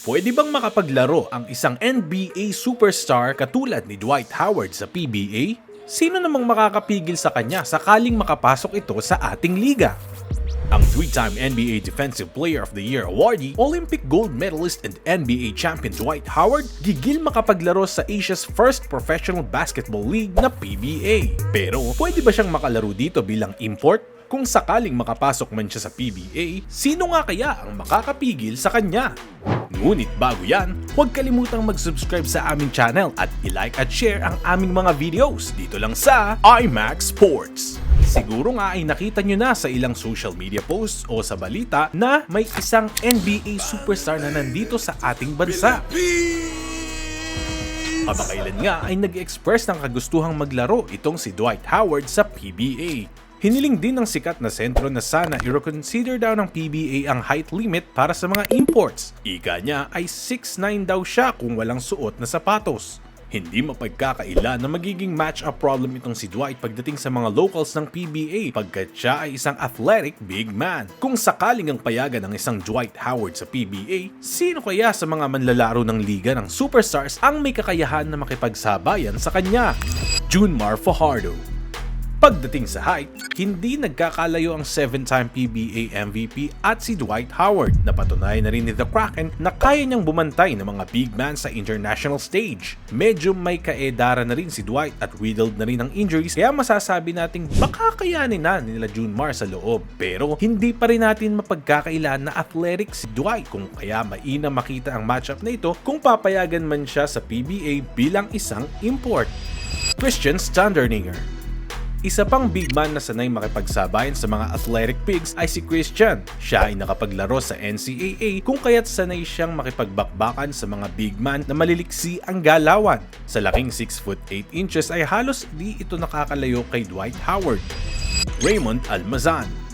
Pwede bang makapaglaro ang isang NBA superstar katulad ni Dwight Howard sa PBA? Sino namang makakapigil sa kanya sakaling makapasok ito sa ating liga? Ang three-time NBA Defensive Player of the Year awardee, Olympic gold medalist and NBA champion Dwight Howard, gigil makapaglaro sa Asia's first professional basketball league na PBA. Pero pwede ba siyang makalaro dito bilang import? Kung sakaling makapasok man siya sa PBA, sino nga kaya ang makakapigil sa kanya? Ngunit bago yan, huwag kalimutang mag-subscribe sa aming channel at i-like at share ang aming mga videos dito lang sa IMAX Sports. Siguro nga ay nakita nyo na sa ilang social media posts o sa balita na may isang NBA superstar na nandito sa ating bansa. Kamakailan nga ay nag-express ng kagustuhang maglaro itong si Dwight Howard sa PBA. Hiniling din ng sikat na sentro na sana i-reconsider daw ng PBA ang height limit para sa mga imports. Ika niya ay 6'9 daw siya kung walang suot na sapatos. Hindi mapagkakaila na magiging match-up problem itong si Dwight pagdating sa mga locals ng PBA pagkat siya ay isang athletic big man. Kung sakaling ang payagan ng isang Dwight Howard sa PBA, sino kaya sa mga manlalaro ng liga ng superstars ang may kakayahan na makipagsabayan sa kanya? Junmar Fajardo Pagdating sa height, hindi nagkakalayo ang 7-time PBA MVP at si Dwight Howard. Napatunayan na rin ni The Kraken na kaya niyang bumantay ng mga big man sa international stage. Medyo may kaedara na rin si Dwight at riddled na rin ng injuries kaya masasabi nating baka kayanin na nila June Mar sa loob. Pero hindi pa rin natin mapagkakailan na athletic si Dwight kung kaya mainam makita ang matchup na ito kung papayagan man siya sa PBA bilang isang import. Christian Standerninger isa pang big man na sanay makipagsabayan sa mga athletic pigs ay si Christian. Siya ay nakapaglaro sa NCAA kung kaya't sanay siyang makipagbakbakan sa mga big man na maliliksi ang galawan. Sa laking 6 foot 8 inches ay halos di ito nakakalayo kay Dwight Howard. Raymond Almazan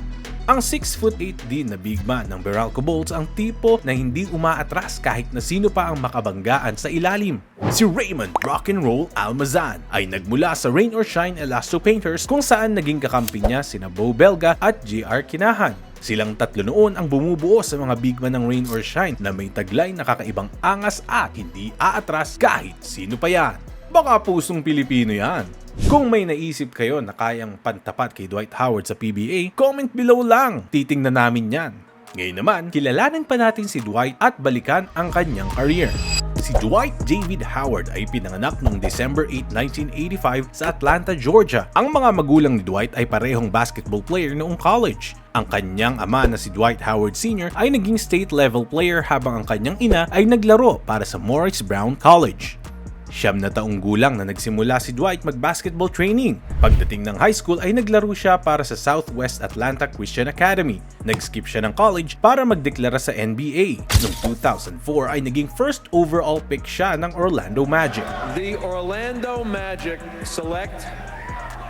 ang 6'8 din na big man ng Beralco Bolts ang tipo na hindi umaatras kahit na sino pa ang makabanggaan sa ilalim. Si Raymond Rock'n'Roll Almazan ay nagmula sa Rain or Shine Elasto Painters kung saan naging kakampi niya sina Bo Belga at JR Kinahan. Silang tatlo noon ang bumubuo sa mga big man ng Rain or Shine na may taglay na kakaibang angas at hindi aatras kahit sino pa yan. Baka pusong Pilipino yan. Kung may naisip kayo na kayang pantapat kay Dwight Howard sa PBA, comment below lang. Titingnan namin yan. Ngayon naman, kilalanin pa natin si Dwight at balikan ang kanyang career. Si Dwight David Howard ay pinanganak noong December 8, 1985 sa Atlanta, Georgia. Ang mga magulang ni Dwight ay parehong basketball player noong college. Ang kanyang ama na si Dwight Howard Sr. ay naging state level player habang ang kanyang ina ay naglaro para sa Morris Brown College. Siyam na taong gulang na nagsimula si Dwight mag-basketball training. Pagdating ng high school ay naglaro siya para sa Southwest Atlanta Christian Academy. Nag-skip siya ng college para magdeklara sa NBA. Noong 2004 ay naging first overall pick siya ng Orlando Magic. The Orlando Magic select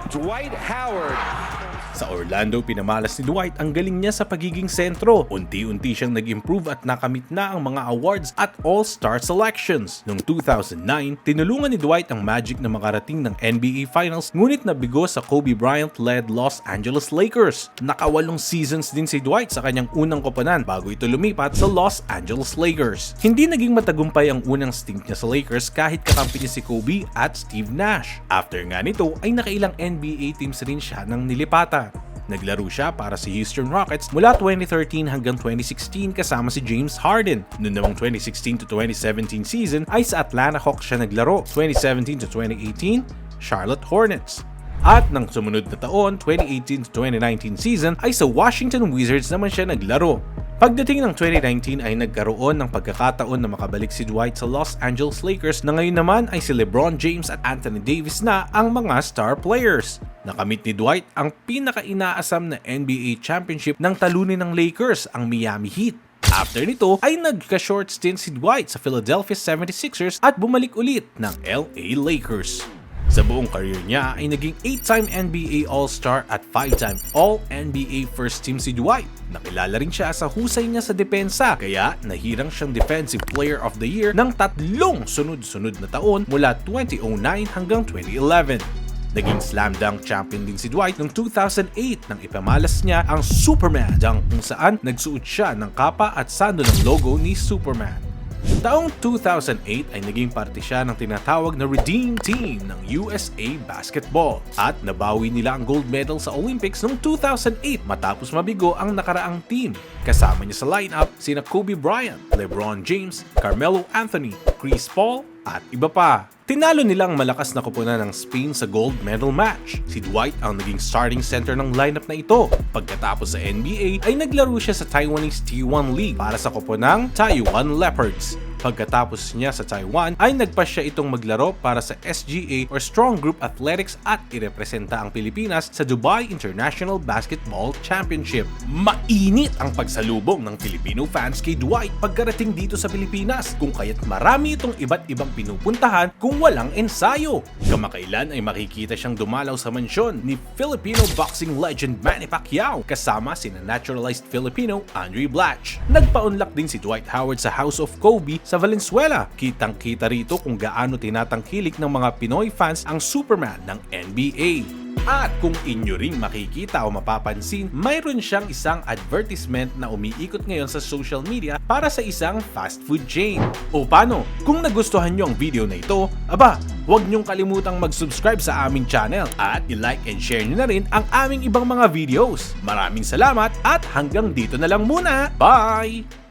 Dwight Howard. Sa Orlando, pinamalas ni Dwight ang galing niya sa pagiging sentro. Unti-unti siyang nag-improve at nakamit na ang mga awards at All-Star selections. Noong 2009, tinulungan ni Dwight ang Magic na makarating ng NBA Finals ngunit nabigo sa Kobe Bryant-led Los Angeles Lakers. Nakawalong seasons din si Dwight sa kanyang unang koponan bago ito lumipat sa Los Angeles Lakers. Hindi naging matagumpay ang unang stint niya sa Lakers kahit kakampi niya si Kobe at Steve Nash. After nga nito ay nakailang NBA teams rin siya ng nilipatan. Naglaro siya para sa Houston Rockets mula 2013 hanggang 2016 kasama si James Harden. Noong namang 2016 to 2017 season ay sa Atlanta Hawks siya naglaro. 2017 to 2018, Charlotte Hornets. At ng sumunod na taon, 2018 to 2019 season, ay sa Washington Wizards naman siya naglaro. Pagdating ng 2019 ay nagkaroon ng pagkakataon na makabalik si Dwight sa Los Angeles Lakers na ngayon naman ay si LeBron James at Anthony Davis na ang mga star players. Nakamit ni Dwight ang pinaka-inaasam na NBA championship ng talunin ng Lakers, ang Miami Heat. After nito ay nagka-short stint si Dwight sa Philadelphia 76ers at bumalik ulit ng LA Lakers. Sa buong career niya ay naging 8-time NBA All-Star at 5-time All-NBA First Team si Dwight. Nakilala rin siya sa husay niya sa depensa kaya nahirang siyang Defensive Player of the Year ng tatlong sunod-sunod na taon mula 2009 hanggang 2011. Naging slam dunk champion din si Dwight noong 2008 nang ipamalas niya ang Superman dunk kung saan nagsuot siya ng kapa at sando ng logo ni Superman. Taong 2008 ay naging parte siya ng tinatawag na Redeem Team ng USA Basketball at nabawi nila ang gold medal sa Olympics noong 2008 matapos mabigo ang nakaraang team. Kasama niya sa lineup sina Kobe Bryant, LeBron James, Carmelo Anthony, Chris Paul at iba pa. Tinalo nilang malakas na koponan ng Spain sa gold medal match. Si Dwight ang naging starting center ng lineup na ito. Pagkatapos sa NBA ay naglaro siya sa Taiwanese T1 League para sa koponang Taiwan Leopards. Pagkatapos niya sa Taiwan ay nagpa siya itong maglaro para sa SGA or Strong Group Athletics at irepresenta ang Pilipinas sa Dubai International Basketball Championship. Mainit ang pagsalubong ng Filipino fans kay Dwight pagkarating dito sa Pilipinas kung kaya't marami itong iba't ibang pinupuntahan kung walang ensayo. Kamakailan ay makikita siyang dumalaw sa mansyon ni Filipino boxing legend Manny Pacquiao kasama sina naturalized Filipino Andre Blatch. Nagpaunlak din si Dwight Howard sa House of Kobe sa Valenzuela. Kitang-kita rito kung gaano tinatangkilik ng mga Pinoy fans ang Superman ng NBA. At kung inyo ring makikita o mapapansin, mayroon siyang isang advertisement na umiikot ngayon sa social media para sa isang fast food chain. O paano? Kung nagustuhan nyo ang video na ito, aba, huwag nyong kalimutang mag-subscribe sa aming channel at i-like and share nyo na rin ang aming ibang mga videos. Maraming salamat at hanggang dito na lang muna. Bye!